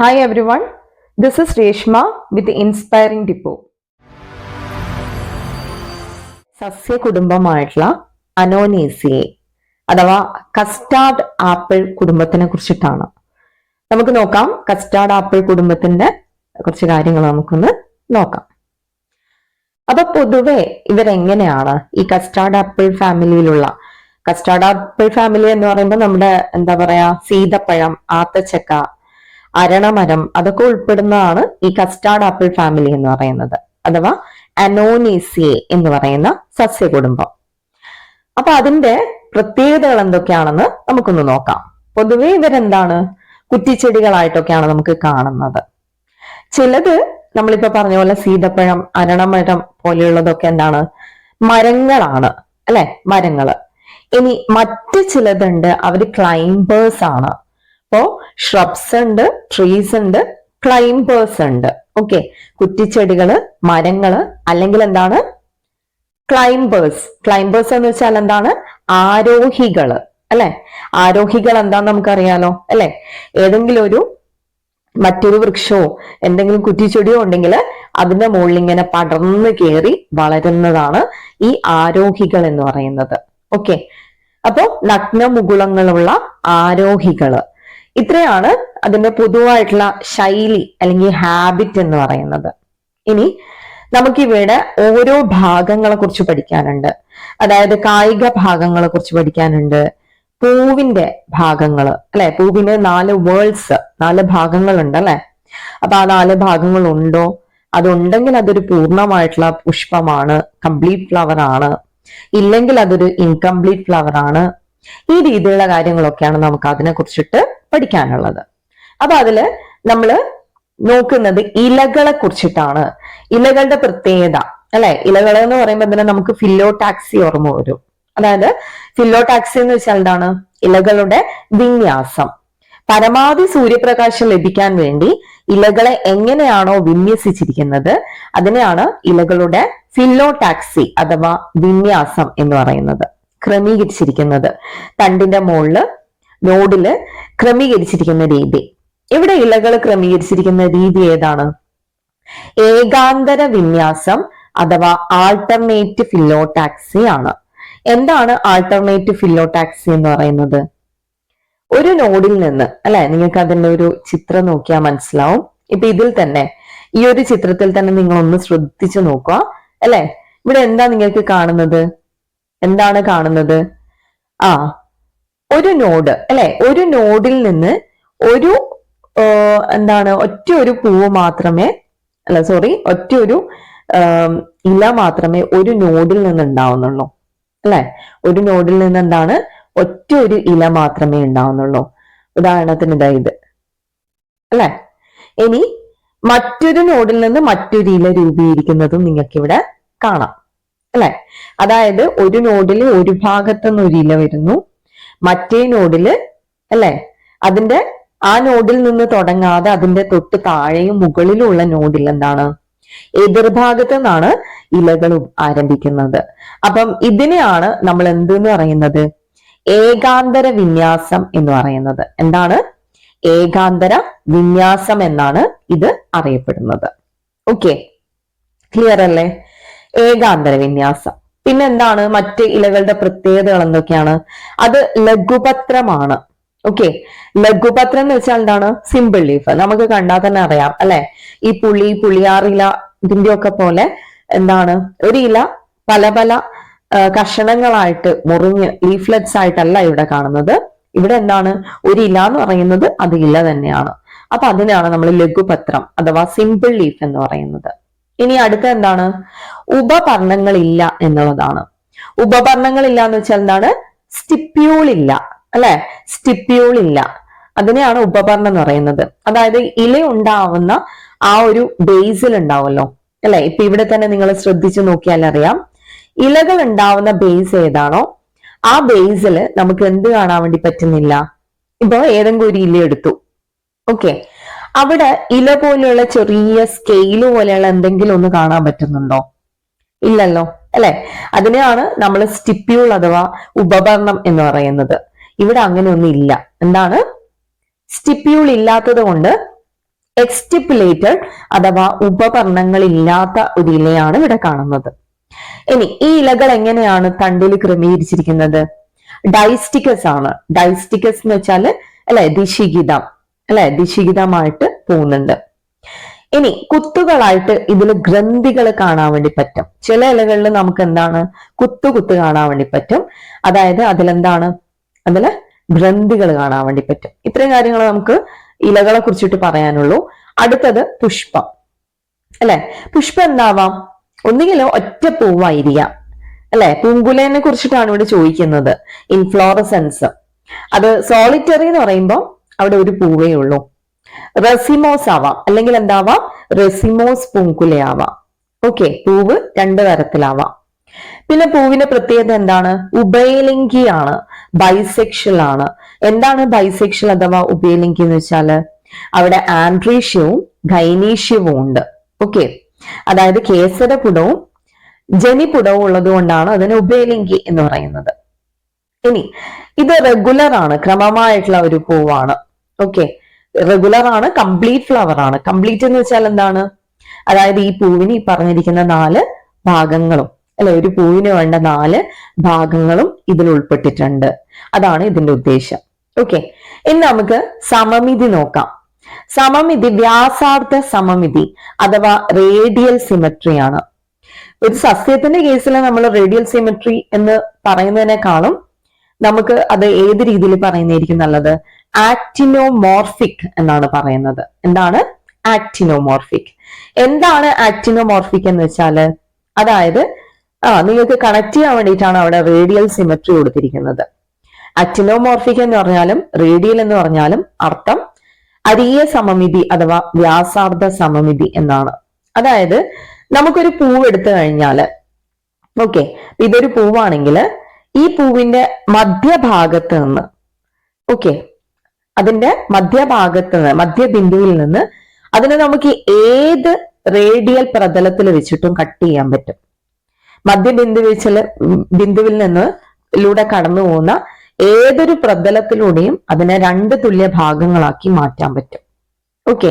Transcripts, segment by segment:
Hi this is Reshma with inspiring depot സസ്യ കുടുംബമായിട്ടുള്ള അനോനേസിയെ അഥവാ കസ്റ്റാർഡ് ആപ്പിൾ കുടുംബത്തിനെ കുറിച്ചിട്ടാണ്. നമുക്ക് നോക്കാം കസ്റ്റാർഡ് ആപ്പിൾ കുടുംബത്തിന്റെ കുറച്ച് കാര്യങ്ങൾ നമുക്കൊന്ന് നോക്കാം. അപ്പൊ പൊതുവെ ഇവരെങ്ങനെയാണ് ഈ കസ്റ്റാർഡ് ആപ്പിൾ ഫാമിലിയിലുള്ള കസ്റ്റാർഡ് ആപ്പിൾ ഫാമിലി എന്ന് പറയുമ്പോൾ നമ്മുടെ എന്താ പറയാ സീതപ്പഴം ആത്തച്ചക്ക അരണമരം അതൊക്കെ ഉൾപ്പെടുന്നതാണ് ഈ കസ്റ്റാർഡ് ആപ്പിൾ ഫാമിലി എന്ന് പറയുന്നത്. അഥവാ അനോനീസിയെ എന്ന് പറയുന്ന സസ്യകുടുംബം. അപ്പൊ അതിന്റെ പ്രത്യേകതകൾ എന്തൊക്കെയാണെന്ന് നമുക്കൊന്ന് നോക്കാം. പൊതുവേ ഇവരെന്താണ്? കുറ്റിച്ചെടികളായിട്ടൊക്കെയാണ് നമുക്ക് കാണുന്നത്. ചിലത് നമ്മളിപ്പോ പറഞ്ഞ പോലെ സീതപ്പഴം അരണമരം പോലെയുള്ളതൊക്കെ എന്താണ്? മരങ്ങളാണ് അല്ലെ? മരങ്ങൾ. ഇനി മറ്റ് ചിലതുണ്ട്. അവർ ക്ലൈംബേഴ്സ് ആണ്. അപ്പോ ഷ്രബ്സ് ഉണ്ട് ട്രീസ് ഉണ്ട് ക്ലൈംബേഴ്സ് ഉണ്ട്. ഓക്കെ കുറ്റിച്ചെടികൾ മരങ്ങൾ അല്ലെങ്കിൽ എന്താണ്? ക്ലൈംബേഴ്സ് ക്ലൈംബേഴ്സ് എന്ന് വെച്ചാൽ എന്താണ്? ആരോഹികൾ. അല്ലെ? ആരോഹികൾ എന്താന്ന് നമുക്കറിയാലോ. അല്ലെ? ഏതെങ്കിലും ഒരു മറ്റൊരു വൃക്ഷമോ എന്തെങ്കിലും കുറ്റിച്ചെടിയോ ഉണ്ടെങ്കിൽ അതിന്റെ മുകളിൽ ഇങ്ങനെ പടർന്ന് കയറി വളരുന്നതാണ് ഈ ആരോഹികൾ എന്ന് പറയുന്നത്. ഓക്കെ അപ്പോ നഗ്നമുകുളങ്ങളുള്ള ആരോഹികൾ. ഇത്രയാണ് അതിന്റെ പൊതുവായിട്ടുള്ള ശൈലി അല്ലെങ്കിൽ ഹാബിറ്റ് എന്ന് പറയുന്നത്. ഇനി നമുക്ക് ഇവയുടെ ഓരോ ഭാഗങ്ങളെ കുറിച്ച് പഠിക്കാനുണ്ട്. അതായത് കായിക ഭാഗങ്ങളെ കുറിച്ച് പഠിക്കാനുണ്ട്. പൂവിന്റെ ഭാഗങ്ങൾ അല്ലെ? പൂവിന്റെ നാല് വേൾഡ്സ് നാല് ഭാഗങ്ങളുണ്ട് അല്ലെ? അപ്പൊ ആ നാല് ഭാഗങ്ങൾ ഉണ്ടോ അതുണ്ടെങ്കിൽ അതൊരു പൂർണമായിട്ടുള്ള പുഷ്പമാണ് കംപ്ലീറ്റ് ഫ്ലവർ ആണ്. ഇല്ലെങ്കിൽ അതൊരു ഇൻകംപ്ലീറ്റ് ഫ്ലവർ ആണ്. ഈ രീതിയിലുള്ള കാര്യങ്ങളൊക്കെയാണ് നമുക്ക് അതിനെ കുറിച്ചിട്ട് പഠിക്കാനുള്ളത്. അപ്പൊ അതിൽ നമ്മൾ നോക്കുന്നത് ഇലകളെ കുറിച്ചിട്ടാണ്. ഇലകളുടെ പ്രത്യേകത അല്ലെ? ഇലകൾ എന്ന് പറയുമ്പോൾ തന്നെ നമുക്ക് ഫില്ലോ ടാക്സി ഓർമ്മ വരും. അതായത് ഫില്ലോടാക്സി എന്ന് വെച്ചാൽ എന്താണ്? ഇലകളുടെ വിന്യാസം. പരമാവധി സൂര്യപ്രകാശം ലഭിക്കാൻ വേണ്ടി ഇലകളെ എങ്ങനെയാണോ വിന്യസിച്ചിരിക്കുന്നത് അതിനെയാണ് ഇലകളുടെ ഫില്ലോടാക്സി അഥവാ വിന്യാസം എന്ന് പറയുന്നത്. ക്രമീകരിച്ചിരിക്കുന്നത്. തണ്ടിന്റെ മുകളിൽ നോഡിൽ ക്രമീകരിച്ചിരിക്കുന്ന രീതി. ഇവിടെ ഇലകൾ ക്രമീകരിച്ചിരിക്കുന്ന രീതി ഏതാണ്? ഏകാന്തര വിന്യാസം അഥവാ ആൾട്ടർനേറ്റ് ഫില്ലോടാക്സി ആണ്. എന്താണ് ആൾട്ടർനേറ്റ് ഫില്ലോടാക്സി എന്ന് പറയുന്നത്? ഒരു നോഡിൽ നിന്ന് അല്ലെ? നിങ്ങൾക്ക് അതിന്റെ ഒരു ചിത്രം നോക്കിയാൽ മനസ്സിലാവും. ഇപ്പൊ ഇതിൽ തന്നെ ഈ ഒരു ചിത്രത്തിൽ തന്നെ നിങ്ങൾ ഒന്ന് ശ്രദ്ധിച്ചു നോക്കുക അല്ലെ? ഇവിടെ എന്താ നിങ്ങൾക്ക് കാണുന്നത്? എന്താണ് കാണുന്നത്? ആ ഒരു നോഡ് അല്ലെ? ഒരു നോഡിൽ നിന്ന് ഒരു എന്താണ് ഒറ്റ ഒരു പൂവ് മാത്രമേ അല്ല സോറി ഒറ്റ ഒരു ഇല മാത്രമേ ഒരു നോഡിൽ നിന്ന് ഉണ്ടാവുന്നുള്ളൂ. അല്ലെ? ഒരു നോഡിൽ നിന്ന് എന്താണ് ഒറ്റ ഒരു ഇല മാത്രമേ ഉണ്ടാവുന്നുള്ളൂ. ഉദാഹരണത്തിന് ഇതാ ഇത്. അല്ലെ? ഇനി മറ്റൊരു നോഡിൽ നിന്ന് മറ്റൊരു ഇല രൂപീകരിക്കുന്നതും നിങ്ങൾക്ക് ഇവിടെ കാണാം. അല്ലെ? അതായത് ഒരു നോഡിൽ ഒരു ഭാഗത്തുനിന്ന് ഒരു ഇല വരുന്നു. മറ്റേ നോഡിൽ അല്ലെ? അതിന്റെ ആ നോഡിൽ നിന്ന് തുടങ്ങാതെ അതിന്റെ തൊട്ട് താഴെയും മുകളിലുള്ള നോഡിൽ എന്താണ്? എതിർഭാഗത്ത് നിന്നാണ് ഇലകളും ആരംഭിക്കുന്നത്. അപ്പം ഇതിനെയാണ് നമ്മൾ എന്തെന്ന് പറയുന്നത്? ഏകാന്തര വിന്യാസം എന്ന് പറയുന്നത്. എന്താണ്? ഏകാന്തര വിന്യാസം എന്നാണ് ഇത് അറിയപ്പെടുന്നത്. ഓക്കെ ക്ലിയർ അല്ലേ? ഏകാന്തര വിന്യാസം. പിന്നെ എന്താണ് മറ്റ് ഇലകളുടെ പ്രത്യേകതകൾ എന്തൊക്കെയാണ്? അത് ലഘുപത്രമാണ്. ഓക്കെ ലഘുപത്രം എന്ന് വെച്ചാൽ എന്താണ്? സിമ്പിൾ ലീഫ് നമുക്ക് കണ്ടാൽ തന്നെ അറിയാം അല്ലെ? ഈ പുളി പുളിയാറില ഇതിന്റെ ഒക്കെ പോലെ എന്താണ്? ഒരു ഇല പല പല കഷണങ്ങളായിട്ട് മുറിഞ്ഞ് ലീഫ്ലെറ്റ്സ് ആയിട്ടല്ല ഇവിടെ കാണുന്നത്. ഇവിടെ എന്താണ്? ഒരു ഇല എന്ന് പറയുന്നത് അത് ഇല തന്നെയാണ്. അപ്പൊ അതിനാണ് നമ്മൾ ലഘുപത്രം അഥവാ സിമ്പിൾ ലീഫ് എന്ന് പറയുന്നത്. ഇനി അടുത്ത എന്താണ്? ഉപപർണങ്ങളില്ല എന്നുള്ളതാണ് ഉപപർണങ്ങളില്ല എന്ന് വെച്ചാൽ എന്താണ്? സ്റ്റിപ്യൂൾ ഇല്ല അല്ലെ? സ്റ്റിപ്യൂൾ ഇല്ല അതിനെയാണ് ഉപപർണം എന്ന് പറയുന്നത്. അതായത് ഇല ഉണ്ടാവുന്ന ആ ഒരു ബേസിൽ ഉണ്ടാവുമല്ലോ അല്ലെ? ഇപ്പൊ ഇവിടെ തന്നെ നിങ്ങൾ ശ്രദ്ധിച്ചു നോക്കിയാൽ അറിയാം. ഇലകൾ ഉണ്ടാവുന്ന ബേസ് ഏതാണോ ആ ബേസിൽ നമുക്ക് എന്ത് കാണാൻ വേണ്ടി പറ്റുന്നില്ല? ഇപ്പൊ ഏതെങ്കിലും ഒരു ഇല എടുത്തു. ഓക്കെ അവിടെ ഇല പോലെയുള്ള ചെറിയ സ്കെയിൽ പോലെയുള്ള എന്തെങ്കിലും ഒന്ന് കാണാൻ പറ്റുന്നുണ്ടോ? ഇല്ലല്ലോ അല്ലെ? അതിനെയാണ് നമ്മൾ സ്റ്റിപ്യൂൾ അഥവാ ഉപകരണം എന്ന് പറയുന്നത്. ഇവിടെ അങ്ങനെ ഒന്നും ഇല്ല. എന്താണ്? സ്റ്റിപ്യൂൾ ഇല്ലാത്തത് കൊണ്ട് എക്സ്റ്റിപ്പുലേറ്റഡ് അഥവാ ഉപകരണങ്ങളില്ലാത്ത ഒരു ഇലയാണ് ഇവിടെ കാണുന്നത്. ഇനി ഈ ഇലകൾ എങ്ങനെയാണ് തണ്ടിൽ ക്രമീകരിച്ചിരിക്കുന്നത്? ഡൈസ്റ്റിക്കസ് ആണ്. ഡൈസ്റ്റിക്കസ് എന്ന് വെച്ചാൽ അല്ലെ? ദിശികിതം. അല്ലെ? ദിശികിതമായിട്ട് പോകുന്നുണ്ട്. ഇനി കുത്തുകളായിട്ട് ഇതിൽ ഗ്രന്ഥികൾ കാണാൻ വേണ്ടി പറ്റും. ചില ഇലകളിൽ നമുക്ക് എന്താണ്? കുത്തു കുത്ത് കാണാൻ വേണ്ടി പറ്റും. അതായത് അതിലെന്താണ്? അതിൽ ഗ്രന്ഥികൾ കാണാൻ വേണ്ടി പറ്റും. ഇത്രയും കാര്യങ്ങൾ നമുക്ക് ഇലകളെ കുറിച്ചിട്ട് പറയാനുള്ളൂ. അടുത്തത് പുഷ്പം. അല്ലെ? പുഷ്പം എന്താവാം? ഒന്നുകിൽ ഒറ്റ പൂവായിരിക്കാം. അല്ലെ? പൂങ്കുലേനെ കുറിച്ചിട്ടാണ് ഇവിടെ ചോദിക്കുന്നത്. ഇൻഫ്ലോറസെൻസ് അത് സോളിറ്ററി എന്ന് പറയുമ്പോൾ അവിടെ ഒരു പൂവേ ഉള്ളൂ. റെസിമോസ് ആവാം. അല്ലെങ്കിൽ എന്താവാം? റെസിമോസ് പൂങ്കുലയാവാം. ഓക്കെ പൂവ് രണ്ട് തരത്തിലാവാം. പിന്നെ പൂവിന്റെ പ്രത്യേകത എന്താണ്? ഉഭയലിംഗിയാണ്. ബൈസെക്ഷൽ ആണ്. എന്താണ് ബൈസെക്ഷൽ അഥവാ ഉഭയലിംഗി എന്ന് വെച്ചാൽ? അവിടെ ആൻഡ്രീഷ്യവും ഗൈനീഷ്യവും ഉണ്ട്. ഓക്കെ അതായത് കേസരപുടവും ജനിപുടവും ഉള്ളത് കൊണ്ടാണ് അതിന് ഉഭയലിംഗി എന്ന് പറയുന്നത്. ഇനി ഇത് റെഗുലർ ആണ്. ക്രമമായിട്ടുള്ള ഒരു പൂവാണ്. ഓക്കെ റെഗുലർ ആണ് കംപ്ലീറ്റ് ഫ്ലവർ ആണ്. കംപ്ലീറ്റ് എന്ന് വെച്ചാൽ എന്താണ്? അതായത് ഈ പൂവിന് ഈ പറഞ്ഞിരിക്കുന്ന നാല് ഭാഗങ്ങളും അല്ലെ? ഒരു പൂവിന് വേണ്ട നാല് ഭാഗങ്ങളും ഇതിൽ ഉൾപ്പെട്ടിട്ടുണ്ട്. അതാണ് ഇതിന്റെ ഉദ്ദേശം. ഓക്കെ ഇനി നമുക്ക് സമമിതി നോക്കാം. സമമിതി വ്യാസാർത്ഥ സമമിതി അഥവാ റേഡിയൽ സിമെട്രി ആണ്. ഒരു സസ്യത്തിന്റെ കേസിൽ നമ്മൾ റേഡിയൽ സിമെട്രി എന്ന് പറയുന്നതിനേക്കാളും നമുക്ക് അത് ഏത് രീതിയിൽ പറയുന്നതായിരിക്കും നല്ലത്? ആക്ടിനോമോർഫിക് എന്നാണ് പറയുന്നത്. എന്താണ്? ആക്ടിനോമോർഫിക് എന്താണ് ആക്ടിനോമോർഫിക് എന്ന് വെച്ചാൽ? അതായത് ആ നിങ്ങൾക്ക് കണക്ട് ചെയ്യാൻ വേണ്ടിയിട്ടാണ് അവിടെ റേഡിയൽ സിമെട്രി കൊടുത്തിരിക്കുന്നത്. അക്റ്റിനോമോർഫിക് എന്ന് പറഞ്ഞാലും റേഡിയൽ എന്ന് പറഞ്ഞാലും അർത്ഥം അരിയ സമമിതി അഥവാ വ്യാസാർദ്ധ സമമിതി എന്നാണ്. അതായത് നമുക്കൊരു പൂവ് എടുത്തു കഴിഞ്ഞാൽ ഓക്കെ ഇതൊരു പൂവാണെങ്കിൽ ഈ പൂവിന്റെ മധ്യഭാഗത്ത് നിന്ന് ഓക്കെ അതിന്റെ മധ്യഭാഗത്ത് നിന്ന് മധ്യബിന്ദുവിൽ നിന്ന് അതിനെ നമുക്ക് ഏത് റേഡിയൽ പ്രതലത്തിൽ വെച്ചിട്ടും കട്ട് ചെയ്യാൻ പറ്റും. മധ്യബിന്ദു വെച്ചിൽ ബിന്ദുവിൽ നിന്ന് ലൂടെ കടന്നു പോകുന്ന ഏതൊരു പ്രതലത്തിലൂടെയും അതിനെ രണ്ട് തുല്യ ഭാഗങ്ങളാക്കി മാറ്റാൻ പറ്റും. ഓക്കെ?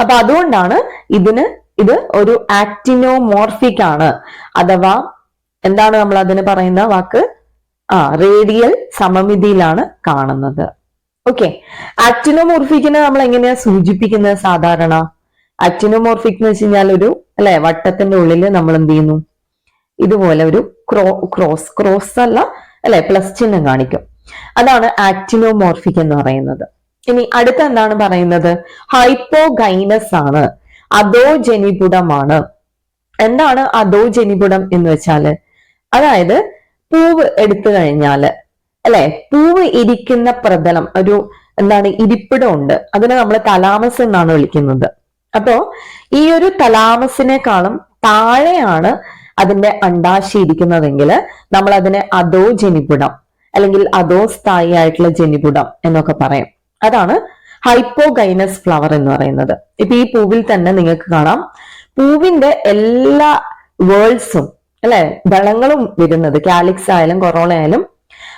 അപ്പൊ അതുകൊണ്ടാണ് ഇതിന് ഇത് ഒരു ആക്ടിനോമോർഫിക് ആണ്. അഥവാ എന്താണ് നമ്മൾ അതിന് പറയുന്ന വാക്ക്? ആ റേഡിയൽ സമമിതിയിലാണ് കാണുന്നത്. ഓക്കെ ആക്ടിനോമോർഫിക്കിനെ നമ്മൾ എങ്ങനെയാ സൂചിപ്പിക്കുന്നത് സാധാരണ? ആക്ടിനോമോർഫിക് എന്ന് വെച്ച് കഴിഞ്ഞാൽ ഒരു അല്ലെ വട്ടത്തിന്റെ ഉള്ളിൽ നമ്മൾ എന്ത് ചെയ്യുന്നു? ഇതുപോലെ ഒരു ക്രോ ക്രോസ് ക്രോസ് അല്ല അല്ലെ പ്ലസ് ചിഹ്നം കാണിക്കും. അതാണ് ആക്ടിനോമോർഫിക് എന്ന് പറയുന്നത്. ഇനി അടുത്ത എന്താണ് പറയുന്നത്? ഹൈപ്പോഗൈനസ് ആണ്. അതോ ജനിപുടമാണ് എന്താണ് അതോ ജനിപുടം എന്ന് വെച്ചാൽ? അതായത് പൂവ് എടുത്തു കഴിഞ്ഞാൽ അല്ലെ? പൂവ് ഇരിക്കുന്ന പ്രതലം ഒരു എന്താണ് ഇരിപ്പിടം ഉണ്ട് അതിനെ നമ്മൾ തലാമസ് എന്നാണ് വിളിക്കുന്നത്. അപ്പോ ഈ ഒരു തലാമസിനേക്കാളും താഴെയാണ് അതിന്റെ അണ്ടാശി ഇരിക്കുന്നതെങ്കിൽ നമ്മൾ അതിനെ അതോ ജനിപുടം അല്ലെങ്കിൽ അതോ സ്ഥായി ആയിട്ടുള്ള ജനിപുടം എന്നൊക്കെ പറയും. അതാണ് ഹൈപ്പോഗൈനസ് ഫ്ലവർ എന്ന് പറയുന്നത്. ഇപ്പൊ ഈ പൂവിൽ തന്നെ നിങ്ങൾക്ക് കാണാം. പൂവിന്റെ എല്ലാ വേൾഡ്സും അല്ലെ ദളങ്ങളും വരുന്നത് കാലിക്സ് ആയാലും കൊറോള ആയാലും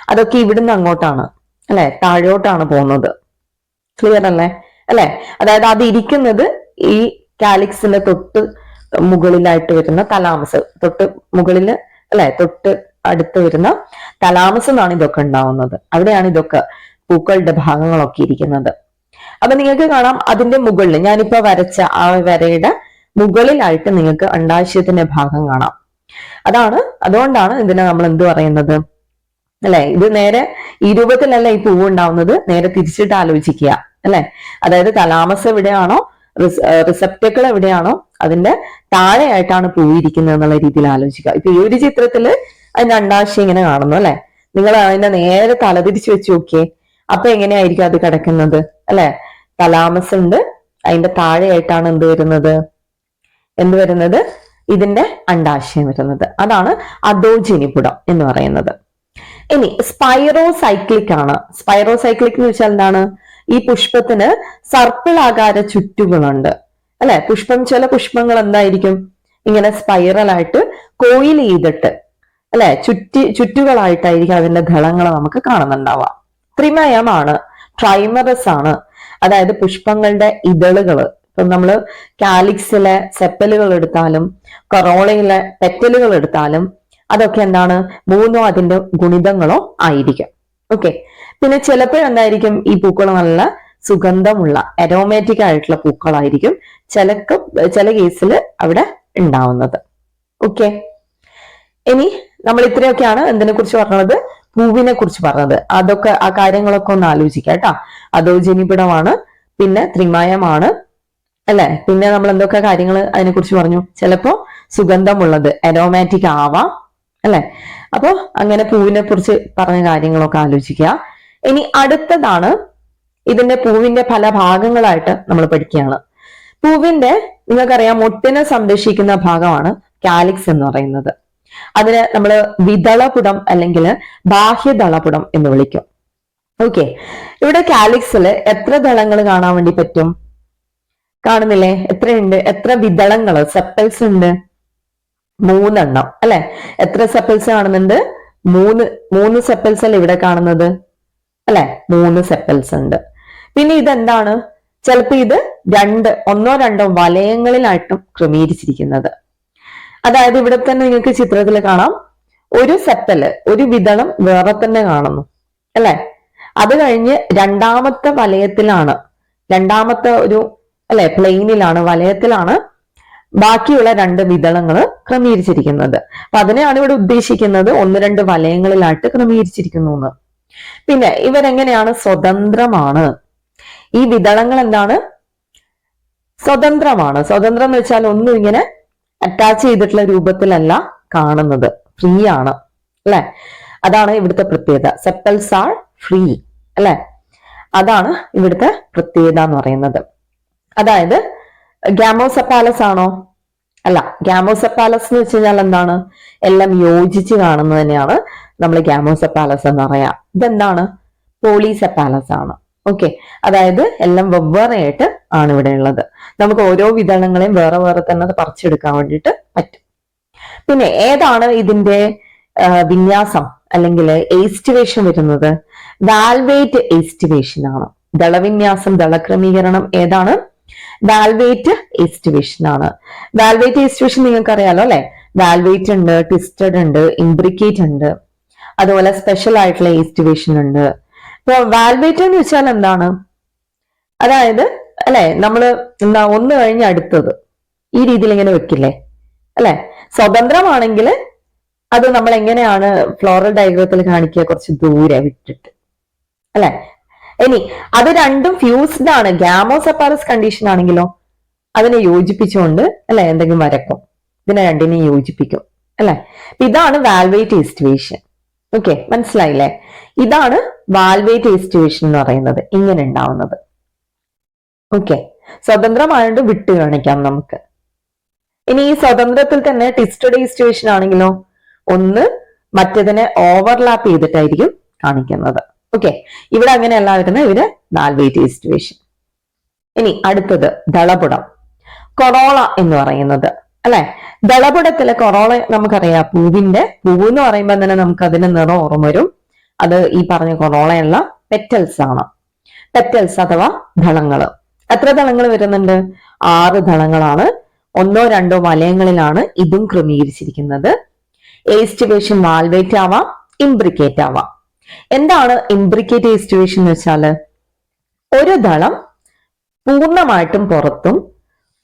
അതൊക്കെ ഇവിടുന്ന് അങ്ങോട്ടാണ്. അല്ലെ? താഴോട്ടാണ് പോകുന്നത്. ക്ലിയർ അല്ലേ? അല്ലെ? അതായത് അത് ഇരിക്കുന്നത് ഈ കാലിക്സിന്റെ തൊട്ട് മുകളിലായിട്ട് വരുന്ന തലാമസ് തൊട്ട് മുകളിൽ അല്ലെ? തൊട്ട് അടുത്ത് വരുന്ന തലാമസ് എന്നാണ് ഇതൊക്കെ ഉണ്ടാവുന്നത്. അവിടെയാണ് ഇതൊക്കെ പൂക്കളുടെ ഭാഗങ്ങളൊക്കെ ഇരിക്കുന്നത്. അപ്പൊ നിങ്ങൾക്ക് കാണാം അതിന്റെ മുകളിൽ ഞാനിപ്പോ വരച്ച ആ വരയുടെ മുകളിലായിട്ട് നിങ്ങൾക്ക് അണ്ടാശയത്തിന്റെ ഭാഗം കാണാം. അതാണ് അതുകൊണ്ടാണ് ഇതിനെ നമ്മൾ എന്ത് പറയുന്നത്? അല്ലെ? ഇത് നേരെ ഈ രൂപത്തിലല്ല ഈ പൂവ് ഉണ്ടാവുന്നത്. നേരെ തിരിച്ചിട്ട് ആലോചിക്കുക. അല്ലെ? അതായത് തലാമസ് എവിടെയാണോ? റിസപ്റ്റക്കിൾ എവിടെയാണോ? അതിന്റെ താഴെയായിട്ടാണ് പൂവ് ഇരിക്കുന്നത് എന്നുള്ള രീതിയിൽ ആലോചിക്കുക. ഇപ്പൊ ഈ ഒരു ചിത്രത്തിൽ അതിന്റെ അണ്ടാശയം ഇങ്ങനെ കാണുന്നു അല്ലെ? നിങ്ങൾ അതിന്റെ നേരെ തലതിരിച്ച് വെച്ച് നോക്കിയേ. അപ്പൊ എങ്ങനെയായിരിക്കും അത് കിടക്കുന്നത്? അല്ലെ? തലാമസ് ഉണ്ട്. അതിന്റെ താഴെയായിട്ടാണ് എന്ത് വരുന്നത്? എന്ത് വരുന്നത്? ഇതിന്റെ അണ്ടാശയം വരുന്നത്. അതാണ് അധോജനിപുടം എന്ന് പറയുന്നത്. ഇനി സ്പൈറോസൈക്ലിക് ആണ്. സ്പൈറോസൈക്ലിക് എന്ന് വെച്ചാൽ എന്താണ്? ഈ പുഷ്പത്തിന് സർപ്പിൾ ആകാര ചുറ്റുകളുണ്ട്. അല്ലെ? പുഷ്പം ചില പുഷ്പങ്ങൾ എന്തായിരിക്കും? ഇങ്ങനെ സ്പൈറൽ ആയിട്ട് കോയിൽ ചെയ്തിട്ട് അല്ലെ? ചുറ്റി ചുറ്റുകളായിട്ടായിരിക്കും അതിന്റെ ഗളങ്ങൾ നമുക്ക് കാണുന്നുണ്ടാവാം ത്രിമയമാണ് ട്രൈമറസ് ആണ്. അതായത് പുഷ്പങ്ങളുടെ ഇതളുകൾ ഇപ്പം നമ്മൾ കാലിക്സിലെ സെപ്പലുകൾ എടുത്താലും കൊറോളയിലെ പെറ്റലുകൾ എടുത്താലും അതൊക്കെ എന്താണ്? മൂന്നോ അതിന്റെ ഗുണിതങ്ങളോ ആയിരിക്കും. ഓക്കെ പിന്നെ ചിലപ്പോൾ എന്തായിരിക്കും? ഈ പൂക്കൾ നല്ല സുഗന്ധമുള്ള അരോമാറ്റിക് ആയിട്ടുള്ള പൂക്കളായിരിക്കും ചില ചില കേസിൽ അവിടെ ഉണ്ടാവുന്നത്. ഓക്കെ ഇനി നമ്മൾ ഇത്രയൊക്കെയാണ് എന്തിനെ കുറിച്ച് പറഞ്ഞത്? പൂവിനെ കുറിച്ച് പറഞ്ഞത്. അതൊക്കെ ആ കാര്യങ്ങളൊക്കെ ഒന്ന് ആലോചിക്കാം കേട്ടോ. അതോ ജനിപിടമാണ് പിന്നെ ത്രിമായമാണ് അല്ലെ? പിന്നെ നമ്മൾ എന്തൊക്കെ കാര്യങ്ങൾ അതിനെ കുറിച്ച് പറഞ്ഞു? ചിലപ്പോ സുഗന്ധമുള്ളത് അരോമാറ്റിക് ആവാം അല്ലെ? അപ്പോ അങ്ങനെ പൂവിനെ കുറിച്ച് പറഞ്ഞ കാര്യങ്ങളൊക്കെ ആലോചിക്കുക. ഇനി അടുത്തതാണ് ഇതിന്റെ പൂവിന്റെ പല ഭാഗങ്ങളായിട്ട് നമ്മൾ പഠിക്കുകയാണ്. പൂവിന്റെ നിങ്ങൾക്കറിയാം മുട്ടിനെ സംരക്ഷിക്കുന്ന ഭാഗമാണ് കാലിക്സ് എന്ന് പറയുന്നത്. അതിന് നമ്മൾ വിതളപുടം അല്ലെങ്കിൽ ബാഹ്യദളപുടം എന്ന് വിളിക്കും. ഓക്കെ. ഇവിടെ കാലിക്സിൽ എത്ര ദളങ്ങൾ കാണാൻ വേണ്ടി പറ്റും? കാണുന്നില്ലേ? എത്രയുണ്ട്? എത്ര വിതളങ്ങൾ സെപ്പൽസ് ഉണ്ട്. മൂന്നെണ്ണം അല്ലെ? എത്ര സെപ്പൽസ് കാണുന്നുണ്ട്? മൂന്ന് മൂന്ന് സെപ്പൽസ് അല്ലേ ഇവിടെ കാണുന്നത്? അല്ലെ? മൂന്ന് സെപ്പൽസ് ഉണ്ട്. പിന്നെ ഇതെന്താണ്? ചിലപ്പോ ഇത് രണ്ട് ഒന്നോ രണ്ടോ വലയങ്ങളിലായിട്ടും ക്രമീകരിച്ചിരിക്കുന്നത്. അതായത് ഇവിടെ തന്നെ നിങ്ങൾക്ക് ചിത്രത്തിൽ കാണാം. ഒരു സെപ്പൽ ഒരു വിതളം വേറെ തന്നെ കാണുന്നു അല്ലെ? അത് കഴിഞ്ഞ് രണ്ടാമത്തെ വലയത്തിലാണ് രണ്ടാമത്തെ ഒരു അല്ലെ പ്ലെയിനിലാണ് വലയത്തിലാണ് ബാക്കിയുള്ള രണ്ട് വിതളങ്ങൾ ക്രമീകരിച്ചിരിക്കുന്നത്. അപ്പൊ അതിനെയാണ് ഇവിടെ ഉദ്ദേശിക്കുന്നത്. ഒന്ന് രണ്ട് വലയങ്ങളിലായിട്ട് ക്രമീകരിച്ചിരിക്കുന്നു എന്ന്. പിന്നെ ഇവരെങ്ങനെയാണ്? സ്വതന്ത്രമാണ്. ഈ വിതളങ്ങൾ എന്താണ്? സ്വതന്ത്രമാണ്. സ്വതന്ത്രം എന്ന് വെച്ചാൽ ഒന്നും ഇങ്ങനെ അറ്റാച്ച് ചെയ്തിട്ടുള്ള രൂപത്തിലല്ല കാണുന്നത്. ഫ്രീ ആണ്. അല്ലെ? അതാണ് ഇവിടുത്തെ പ്രത്യേകത. സെപ്പൽസ് ആർ ഫ്രീ അല്ലെ? അതാണ് ഇവിടുത്തെ പ്രത്യേകത എന്ന് പറയുന്നത്. അതായത് ഗ്യാമോസെപ്പാലസ് ആണോ? അല്ല ഗ്യാമോസ പാലസ് എന്ന് വെച്ച് കഴിഞ്ഞാൽ എന്താണ്? എല്ലാം യോജിച്ച് കാണുന്നത് തന്നെയാണ് നമ്മൾ ഗ്യാമോസ പാലസ് എന്ന് പറയാം. ഇതെന്താണ്? പോളീസ പാലസ് ആണ്. ഓക്കെ അതായത് എല്ലാം വെവ്വേറെയായിട്ട് ആണ് ഇവിടെ ഉള്ളത്. നമുക്ക് ഓരോ വിതരണങ്ങളെയും വേറെ വേറെ തന്നെ പറിച്ചെടുക്കാൻ വേണ്ടിയിട്ട് പറ്റും. പിന്നെ ഏതാണ് ഇതിന്റെ വിന്യാസം? അല്ലെങ്കിൽ എയ്സ്റ്റിവേഷൻ വരുന്നത്? വാൽവേറ്റ് എയ്സ്റ്റിവേഷൻ ആണ്. ദളവിന്യാസം ദളക്രമീകരണം ഏതാണ്? വാൽവേറ്റ് എസ്റ്റിവേഷൻ ആണ്. വാൽവേറ്റ് എസ്റ്റിവേഷൻ നിങ്ങൾക്ക് അറിയാലോ അല്ലെ? വാൽവേറ്റ് ഉണ്ട് ട്വിസ്റ്റഡ് ഉണ്ട് ഇംബ്രിക്കേറ്റ് ഉണ്ട്. അതുപോലെ സ്പെഷ്യൽ ആയിട്ടുള്ള എസ്റ്റിവേഷൻ ഉണ്ട്. ഇപ്പൊ വാൽവേറ്റ് എന്ന് വെച്ചാൽ എന്താണ്? അതായത് അല്ലെ നമ്മൾ എന്താ ഒന്ന് കഴിഞ്ഞ് അടുത്തത്. ഈ രീതിയിൽ ഇങ്ങനെ വെക്കില്ലേ? അല്ലെ? സ്വതന്ത്രമാണെങ്കിൽ അത് നമ്മൾ എങ്ങനെയാണ് ഫ്ലോറൽ ഡയഗ്രത്തിൽ കാണിക്കുക? കുറച്ച് ദൂരെ വിട്ടിട്ട്. അല്ലെ? ഇനി അത് രണ്ടും ഫ്യൂസ്ഡ് ആണ്. ഗ്യാമോസെപ്പാറസ് കണ്ടീഷൻ ആണെങ്കിലോ അതിനെ യോജിപ്പിച്ചുകൊണ്ട് അല്ലെ എന്തെങ്കിലും വരക്കും. ഇതിനെ രണ്ടിനെയും യോജിപ്പിക്കും അല്ലെ? ഇതാണ് വാൽവേറ്റ് ഈസ്റ്റുവേഷൻ ഓക്കെ മനസ്സിലായില്ലേ? ഇതാണ് വാൽവേറ്റ് ഈസ്റ്റുവേഷൻ എന്ന് പറയുന്നത് ഇങ്ങനെ ഉണ്ടാവുന്നത്. ഓക്കെ സ്വതന്ത്രമായോണ്ട് വിട്ട് കാണിക്കാം നമുക്ക്. ഇനി ഈ സ്വതന്ത്രത്തിൽ തന്നെ ടിസ്റ്റഡ് ഈസ്റ്റുവേഷൻ ആണെങ്കിലോ ഒന്ന് മറ്റതിനെ ഓവർലാപ്പ് ചെയ്തിട്ടായിരിക്കും കാണിക്കുന്നത്. ഓക്കെ ഇവിടെ അങ്ങനെയല്ല വരുന്നത് ഇവർ വെയിറ്റ് ഈസ്റ്റുവേഷൻ ഇനി അടുത്തത് ദളപുടം. കൊറോള എന്ന് പറയുന്നത്. അല്ലെ? ദളപുടത്തിലെ കൊറോള നമുക്കറിയാം. പൂവിന്റെ പൂവ് എന്ന് പറയുമ്പോൾ തന്നെ നമുക്ക് അതിന്റെ നിറം ഓർമ്മ വരും. അത് ഈ പറഞ്ഞ കൊറോളയുള്ള പെറ്റൽസ് ആണ്. പെറ്റൽസ് അഥവാ ദളങ്ങൾ. എത്ര ദളങ്ങൾ വരുന്നുണ്ട്? ആറ് ദളങ്ങളാണ്. ഒന്നോ രണ്ടോ വലയങ്ങളിലാണ് ഇതും ക്രമീകരിച്ചിരിക്കുന്നത്. ഏസ്റ്റിവേഷൻ വാൽവേറ്റ് ആവാം ഇംബ്രിക്കേറ്റ് ആവാം. എന്താണ് ഇംബ്രിക്കേറ്റ് ഏസ്റ്റിവേഷൻ എന്ന് വെച്ചാൽ? ഒരു ദളം പൂർണമായിട്ടും പുറത്തും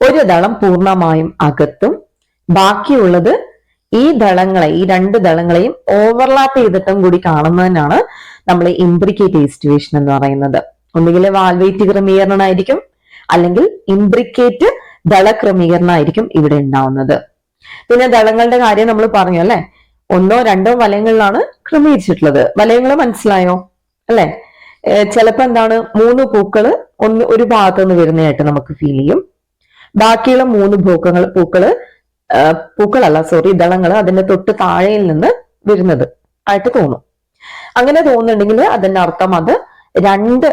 ഒരു ദളം പൂർണമായും അകത്തും. ബാക്കിയുള്ളത് ഈ ദളങ്ങളെ ഈ രണ്ട് ദളങ്ങളെയും ഓവർലാപ്പ് ചെയ്തിട്ടും കൂടി കാണുന്നതിനാണ് നമ്മൾ ഇംബ്രിക്കേറ്റ് ഏസ്റ്റിവേഷൻ എന്ന് പറയുന്നത്. ഒന്നുകിൽ വാൽവേറ്റ് ക്രമീകരണമായിരിക്കും അല്ലെങ്കിൽ ഇംബ്രിക്കേറ്റ് ദള ക്രമീകരണമായിരിക്കും ഇവിടെ ഉണ്ടാവുന്നത്. പിന്നെ ദളങ്ങളുടെ കാര്യം നമ്മൾ പറഞ്ഞു അല്ലെ? ഒന്നോ രണ്ടോ വലയങ്ങളിലാണ് ക്രമീകരിച്ചിട്ടുള്ളത്. വലയങ്ങൾ മനസ്സിലായോ? അല്ലെ? ചിലപ്പോ എന്താണ്? മൂന്ന് പൂക്കൾ ഒന്ന് ഒരു ഭാഗത്ത് നിന്ന് വരുന്നതായിട്ട് നമുക്ക് ഫീൽ ചെയ്യും. ബാക്കിയുള്ള മൂന്ന് പൂക്കൾ പൂക്കൾ പൂക്കളല്ല സോറി ദളങ്ങൾ അതിന്റെ തൊട്ട് താഴെയിൽ നിന്ന് വരുന്നത് ആയിട്ട് തോന്നും. അങ്ങനെ തോന്നുന്നുണ്ടെങ്കിൽ അതിന്റെ അർത്ഥം അത് രണ്ട്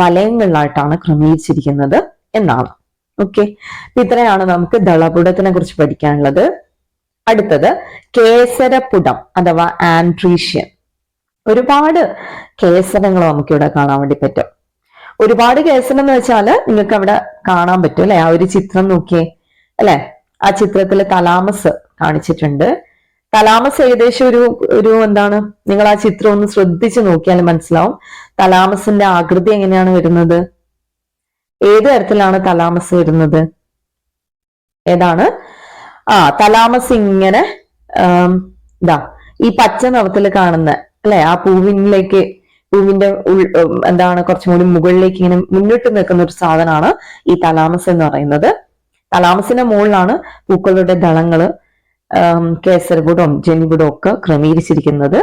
വലയങ്ങളിലായിട്ടാണ് ക്രമീകരിച്ചിരിക്കുന്നത് എന്നാണ്. ഓക്കെ ഇത്രയാണ് നമുക്ക് ദളപുടത്തിനെ കുറിച്ച് പഠിക്കാനുള്ളത്. അടുത്തത് കേസരപുടം അഥവാ ആൻട്രീഷ്യൻ ഒരുപാട് കേസരങ്ങൾ നമുക്കിവിടെ കാണാൻ വേണ്ടി പറ്റും. ഒരുപാട് കേസരം എന്ന് വെച്ചാൽ നിങ്ങൾക്ക് അവിടെ കാണാൻ പറ്റും അല്ലെ? ആ ഒരു ചിത്രം നോക്കിയേ. അല്ലെ? ആ ചിത്രത്തിൽ തലാമസ് കാണിച്ചിട്ടുണ്ട്. തലാമസ് ഏകദേശം ഒരു ഒരു എന്താണ്? നിങ്ങൾ ആ ചിത്രം ഒന്ന് ശ്രദ്ധിച്ച് നോക്കിയാൽ മനസ്സിലാവും. തലാമസിന്റെ ആകൃതി എങ്ങനെയാണ് വരുന്നത്? ഏത് തരത്തിലാണ് തലാമസ് വരുന്നത്? ഏതാണ്? ആ തലാമസ് ഇങ്ങനെ ഇതാ ഈ പച്ച നിറത്തിൽ കാണുന്ന അല്ലെ? ആ പൂവിനിലേക്ക് പൂവിന്റെ ഉൾ എന്താണ് കുറച്ചും കൂടി മുകളിലേക്ക് ഇങ്ങനെ മുന്നിട്ട് നിൽക്കുന്ന ഒരു സാധനമാണ് ഈ തലാമസ് എന്ന് പറയുന്നത്. തലാമസിന്റെ മുകളിലാണ് പൂക്കളുടെ ദളങ്ങൾ കേസരപുടവും ജനിപുടവും ജനിപുടം ഒക്കെ ക്രമീകരിച്ചിരിക്കുന്നത്.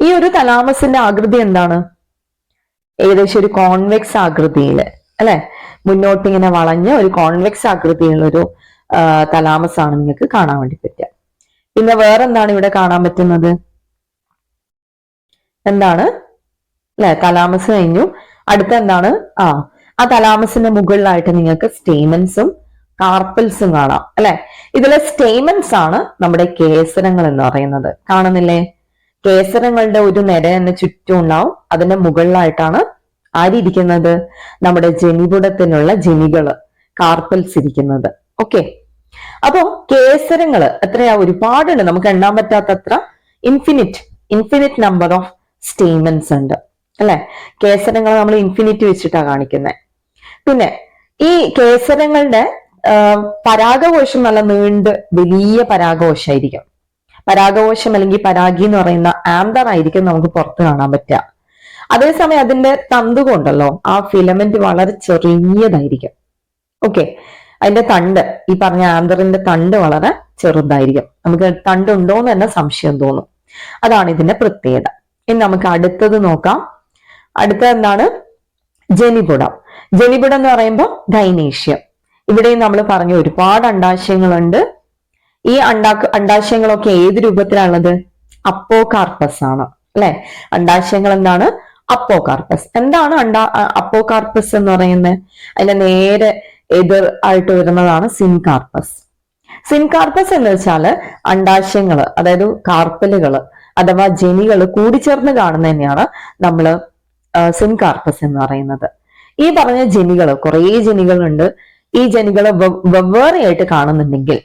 ഈ ഒരു തലാമസിന്റെ ആകൃതി എന്താണ്? ഏകദേശം ഒരു കോൺവെക്സ് ആകൃതിയിൽ അല്ലെ? മുന്നോട്ട് ഇങ്ങനെ വളഞ്ഞ ഒരു കോൺവെക്സ് ആകൃതിയുള്ള ഒരു തലാമസ് ആണ് നിങ്ങൾക്ക് കാണാൻ വേണ്ടി പറ്റുക. പിന്നെ വേറെന്താണ് ഇവിടെ കാണാൻ പറ്റുന്നത്? എന്താണ്? അല്ലെ തലാമസ് കഴിഞ്ഞു. അടുത്ത എന്താണ്? ആ ആ തലാമസിന്റെ മുകളിലായിട്ട് നിങ്ങൾക്ക് സ്റ്റേമൻസും കാർപ്പിൾസും കാണാം അല്ലെ? ഇതിലെ സ്റ്റേമൻസ് ആണ് നമ്മുടെ കേസരങ്ങൾ എന്ന് പറയുന്നത്. കാണുന്നില്ലേ? കേസരങ്ങളുടെ ഒരു നിര തന്നെ ചുറ്റും ഉണ്ടാവും. അതിന്റെ മുകളിലായിട്ടാണ് ആരിയിരിക്കുന്നത് നമ്മുടെ ജനിപുടത്തിനുള്ള ജനികൾ കാർപ്പൽസ് ഇരിക്കുന്നത്. ഓക്കെ അപ്പോ കേസരങ്ങൾ എത്രയാ? ഒരുപാടുണ്ട്. നമുക്ക് എണ്ണാൻ പറ്റാത്തത്ര infinite infinite number of stamens ഉണ്ട്. അല്ലെ? കേസരങ്ങൾ നമ്മൾ ഇൻഫിനിറ്റ് വെച്ചിട്ടാണ് കാണിക്കുന്നത് പിന്നെ ഈ കേസരങ്ങളുടെ പരാഗകോശം നല്ല നീണ്ട് വലിയ പരാഗകോശമായിരിക്കും പരാഗകോശം അല്ലെങ്കിൽ പരാഗി എന്ന് പറയുന്ന ആംബർ ആയിരിക്കും നമുക്ക് പുറത്ത് കാണാൻ പറ്റുക. അതേസമയം അതിന്റെ തന്തുകൊണ്ടല്ലോ ആ ഫിലമെന്റ് വളരെ ചെറിയതായിരിക്കും ഓക്കെ അതിന്റെ തണ്ട് ഈ പറഞ്ഞ ആന്തറിന്റെ തണ്ട് വളരെ ചെറുതായിരിക്കും. നമുക്ക് തണ്ട് ഉണ്ടോ എന്ന് തന്നെ സംശയം തോന്നും. അതാണ് ഇതിന്റെ പ്രത്യേകത. ഇനി നമുക്ക് അടുത്തത് നോക്കാം. അടുത്തത് എന്താണ്? ജനിപുടം. ജനിപുടം എന്ന് പറയുമ്പോൾ ഗൈനേഷ്യം. ഇവിടെയും നമ്മൾ പറഞ്ഞു ഒരുപാട് അണ്ടാശയങ്ങളുണ്ട്. ഈ അണ്ടാ അണ്ടാശയങ്ങളൊക്കെ ഏത് രൂപത്തിലാണുള്ളത്? അപ്പോ കാർപ്പസ് ആണ് അല്ലെ? അണ്ടാശയങ്ങൾ എന്താണ്? അപ്പോ കാർപ്പസ് എന്താണ് അണ്ടാ അപ്പോ കാർപ്പസ് എന്ന് പറയുന്നത്? അതിന്റെ നേരെ എതിർ ആയിട്ട് വരുന്നതാണ് സിൻകാർപ്പസ് സിൻകാർപ്പസ് എന്ന് വെച്ചാൽ അണ്ടാശയങ്ങൾ അതായത് കാർപ്പലുകൾ അഥവാ ജനികൾ കൂടിച്ചേർന്ന് കാണുന്ന തന്നെയാണ് നമ്മൾ സിൻകാർപ്പസ് എന്ന് പറയുന്നത്. ഈ പറഞ്ഞ ജനികൾ കുറേ ജനികളുണ്ട്. ഈ ജനികൾ വെവ്വേറെയായിട്ട് കാണുന്നുണ്ടെങ്കിൽ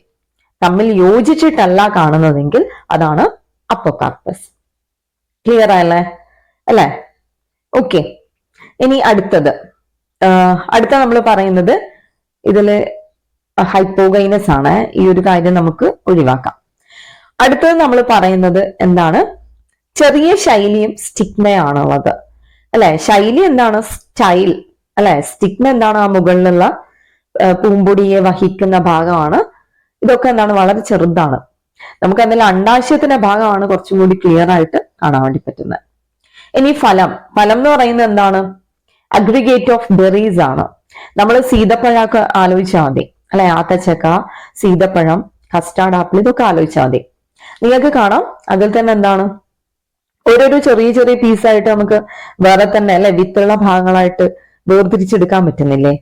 തമ്മിൽ യോജിച്ചിട്ടല്ല കാണുന്നതെങ്കിൽ അതാണ് അപ്പോകാർപ്പസ് ക്ലിയർ ആയല്ലേ? അല്ലേ? ഓക്കെ ഇനി അടുത്തത്. അടുത്ത നമ്മൾ പറയുന്നത് ഇതിൽ ഹൈപ്പോഗൈനസ് ആണ്. ഈ ഒരു കാര്യം നമുക്ക് ഒഴിവാക്കാം. അടുത്തത് നമ്മൾ പറയുന്നത് എന്താണ്? ചെറിയ ശൈലിയും സ്റ്റിഗ്മയാണുള്ളത്. അല്ലെ? ശൈലി എന്താണ്? സ്റ്റൈൽ. അല്ലെ? സ്റ്റിഗ്മ എന്താണ് ആ മുകളിലുള്ള പൂമ്പൊടിയെ വഹിക്കുന്ന ഭാഗമാണ്. ഇതൊക്കെ എന്താണ്? വളരെ ചെറുതാണ്. നമുക്ക് അതിൽ അണ്ടാശയത്തിന്റെ ഭാഗമാണ് കുറച്ചും കൂടി ക്ലിയർ ആയിട്ട് കാണാൻ വേണ്ടി പറ്റുന്നത്. ഇനി ഫലം. ഫലം എന്ന് പറയുന്നത് എന്താണ്? അഗ്രിഗേറ്റ് ഓഫ് ബെറീസ് ആണ്. നമ്മൾ സീതപ്പഴമൊക്കെ ആലോചിച്ചാൽ മതി. അല്ലെ? ആത്തച്ചക്ക സീതപ്പഴം കസ്റ്റാർഡ് ആപ്പിൾ ഇതൊക്കെ ആലോചിച്ചാൽ മതി. നിങ്ങൾക്ക് കാണാം അതിൽ തന്നെ എന്താണ്? ഓരോരോ ചെറിയ ചെറിയ പീസായിട്ട് നമുക്ക് വേറെ തന്നെ അല്ലെ? വിത്തുള്ള ഭാഗങ്ങളായിട്ട് വേർതിരിച്ചെടുക്കാൻ പറ്റുന്നില്ലേ?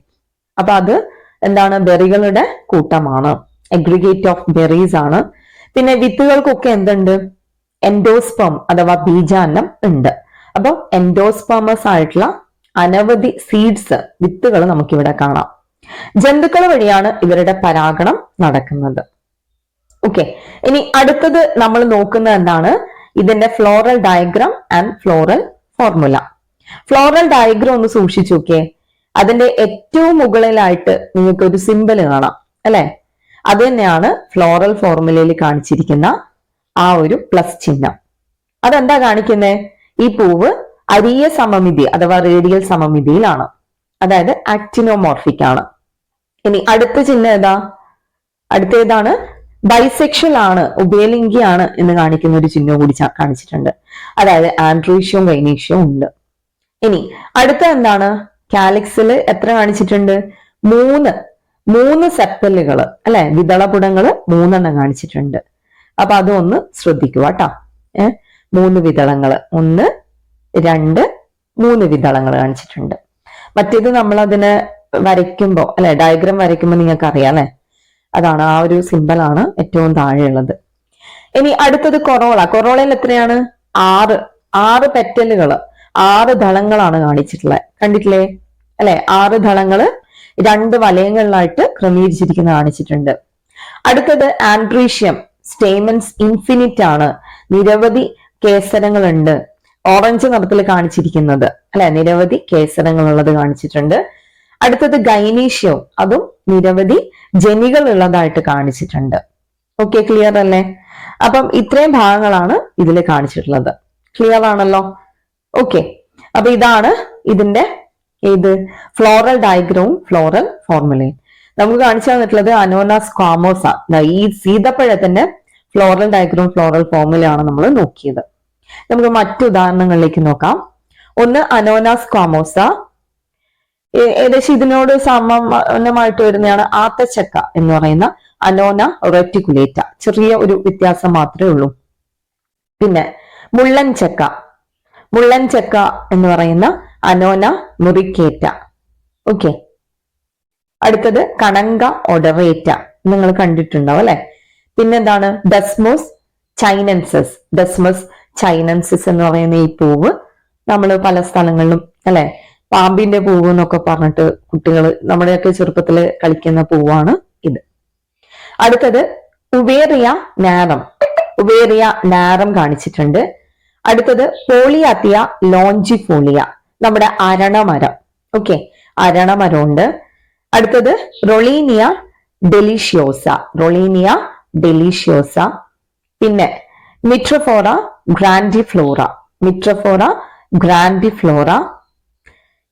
അപ്പൊ അത് എന്താണ്? ബെറികളുടെ കൂട്ടമാണ്. അഗ്രിഗേറ്റ് ഓഫ് ബെറീസ് ആണ്. പിന്നെ വിത്തുകൾക്കൊക്കെ എന്തുണ്ട്? എൻഡോസ്പം അഥവാ ബീജാന്നം ഉണ്ട്. അപ്പൊ എൻഡോസ്പമസ് ആയിട്ടുള്ള അനവധി സീഡ്സ് വിത്തുകൾ നമുക്കിവിടെ കാണാം. ജന്തുക്കൾ വഴിയാണ് ഇവരുടെ പരാഗണം നടക്കുന്നത്. ഓക്കെ ഇനി അടുത്തത് നമ്മൾ നോക്കുന്നത് എന്താണ്? ഇതിന്റെ floral diagram and floral formula floral diagram ഒന്ന് സൂക്ഷിച്ചു നോക്കിയേ. അതിന്റെ ഏറ്റവും മുകളിലായിട്ട് നിങ്ങൾക്ക് ഒരു സിമ്പിൾ കാണാം അല്ലെ? അത് തന്നെയാണ് ഫ്ലോറൽ ഫോർമുലയിൽ കാണിച്ചിരിക്കുന്ന ആ ഒരു പ്ലസ് ചിഹ്നം. അതെന്താ കാണിക്കുന്നത് ഈ പൂവ് അരിയ സമമിതി അഥവാ റേഡിയൽ സമമിതിയിലാണ്. അതായത് ആക്ടിനോമോർഫിക് ആണ്. ഇനി അടുത്ത ചിഹ്നം ഏതാ? അടുത്ത ഏതാണ് ബൈസെക്ഷൽ ആണ് ഉഭയലിംഗിയാണ് എന്ന് കാണിക്കുന്ന ഒരു ചിഹ്നം കൂടി കാണിച്ചിട്ടുണ്ട്. അതായത് ആൻഡ്രീഷ്യവും ഗൈനീഷ്യവും ഉണ്ട്. ഇനി അടുത്ത എന്താണ്? കാലിക്സിൽ എത്ര കാണിച്ചിട്ടുണ്ട്? മൂന്ന്. മൂന്ന് സെപ്പലുകൾ അല്ലെ? വിതളപുടങ്ങൾ മൂന്നെണ്ണം കാണിച്ചിട്ടുണ്ട്. അപ്പൊ അതൊന്ന് ശ്രദ്ധിക്കുക കേട്ടോ. ഏഹ് മൂന്ന് വിതളങ്ങൾ. ഒന്ന് രണ്ട് മൂന്ന് വിതളങ്ങൾ കാണിച്ചിട്ടുണ്ട്. മറ്റേത് നമ്മൾ അതിനെ വരയ്ക്കുമ്പോൾ അല്ലെ ഡയഗ്രാം വരയ്ക്കുമ്പോൾ നിങ്ങൾക്ക് അറിയാം അല്ലെ? അതാണ് ആ ഒരു സിമ്പിൾ ആണ് ഏറ്റവും താഴെയുള്ളത്. ഇനി അടുത്തത് കൊറോള കൊറോളയിൽ എത്രയാണ്? ആറ്. ആറ് പെറ്റലുകൾ ആറ് ദളങ്ങളാണ് കാണിച്ചിട്ടുള്ളത്. കണ്ടിട്ടില്ലേ? അല്ലെ? ആറ് ദളങ്ങൾ രണ്ട് വലയങ്ങളിലായിട്ട് ക്രമീകരിച്ചിരിക്കുന്ന കാണിച്ചിട്ടുണ്ട്. അടുത്തത് ആൻഡ്രീഷ്യം സ്റ്റേമൻസ് ഇൻഫിനിറ്റ് ആണ്. നിരവധി കേസരങ്ങളുണ്ട്. ഓറഞ്ച് നിറത്തിൽ കാണിച്ചിരിക്കുന്നത്. അല്ലെ? നിരവധി കേസരങ്ങൾ ഉള്ളത് കാണിച്ചിട്ടുണ്ട്. അടുത്തത് ഗൈനീഷ്യവും. അതും നിരവധി ജനികൾ ഉള്ളതായിട്ട് കാണിച്ചിട്ടുണ്ട്. ഓക്കെ ക്ലിയർ അല്ലേ? അപ്പം ഇത്രയും ഭാഗങ്ങളാണ് ഇതിൽ കാണിച്ചിട്ടുള്ളത്. ക്ലിയർ ആണല്ലോ? ഓക്കെ അപ്പൊ ഇതാണ് ഇതിന്റെ ഏത്? ഫ്ലോറൽ ഡയഗ്രവും ഫ്ലോറൽ ഫോർമുലയും നമുക്ക് കാണിച്ചു തന്നിട്ടുള്ളത് അനോനാസ് കാമോസ ഈ സീതപ്പഴത്തിന്റെ ഫ്ലോറൽ ഡയഗ്രവും ഫ്ലോറൽ ഫോർമുലയാണ് നമ്മൾ നോക്കിയത്. നമുക്ക് മറ്റു ഉദാഹരണങ്ങളിലേക്ക് നോക്കാം. ഒന്ന് അനോനാസ് ക്വാമോസ. ഏകദേശം ഇതിനോട് സമാനമായിട്ട് വരുന്നതാണ് ആത്തച്ചക്ക എന്ന് പറയുന്ന അനോന റെറ്റിക്കുലേറ്റ. ചെറിയ ഒരു വ്യത്യാസം മാത്രമേ ഉള്ളൂ. പിന്നെ മുള്ളൻ ചക്ക മുള്ളൻ ചക്ക എന്ന് പറയുന്ന അനോന മുറിക്കേറ്റ. ഓക്കെ. അടുത്തത് കണങ്ക ഒഡറേറ്റ നിങ്ങൾ കണ്ടിട്ടുണ്ടാവും അല്ലെ? പിന്നെന്താണ്? ഡസ്മോസ് ചൈനൻസസ്. ഡസ്മസ് ചൈനൻസസ് എന്ന് പറയുന്ന ഈ പൂവ് നമ്മൾ പല സ്ഥലങ്ങളിലും അല്ലെ? പാമ്പിന്റെ പൂവ് എന്നൊക്കെ പറഞ്ഞിട്ട് കുട്ടികൾ നമ്മുടെയൊക്കെ ചെറുപ്പത്തിൽ കളിക്കുന്ന പൂവാണ് ഇത്. അടുത്തത് ഉവേറിയ നാരം. ഉവേറിയ നാരം കാണിച്ചിട്ടുണ്ട്. അടുത്തത് പോളിയാത്തിയ ലോഞ്ചിഫോളിയ നമ്മുടെ അരണമരം. ഓക്കെ അരണമരമുണ്ട്. അടുത്തത് റൊളീനിയ ഡെലിഷ്യോസ റൊളീനിയ ഡെലിഷ്യോസ. പിന്നെ മിട്രോഫോറ ഗ്രാൻഡിഫ്ലോറ ഗ്രാൻഡി ഗ്രാൻഡിഫ്ലോറ.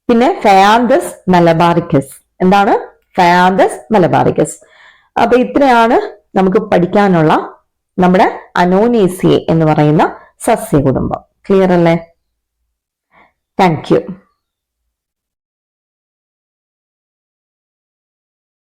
പിന്നെ ഫയാന്തസ് മലബാറിക്കസ്. എന്താണ്? ഫയാന്തസ് മലബാറിക്കസ്. അപ്പൊ ഇത്രയാണ് നമുക്ക് പഠിക്കാനുള്ള നമ്മുടെ അനോനേസിയെ എന്ന് പറയുന്ന സസ്യകുടുംബം. ക്ലിയർ അല്ലേ? Thank you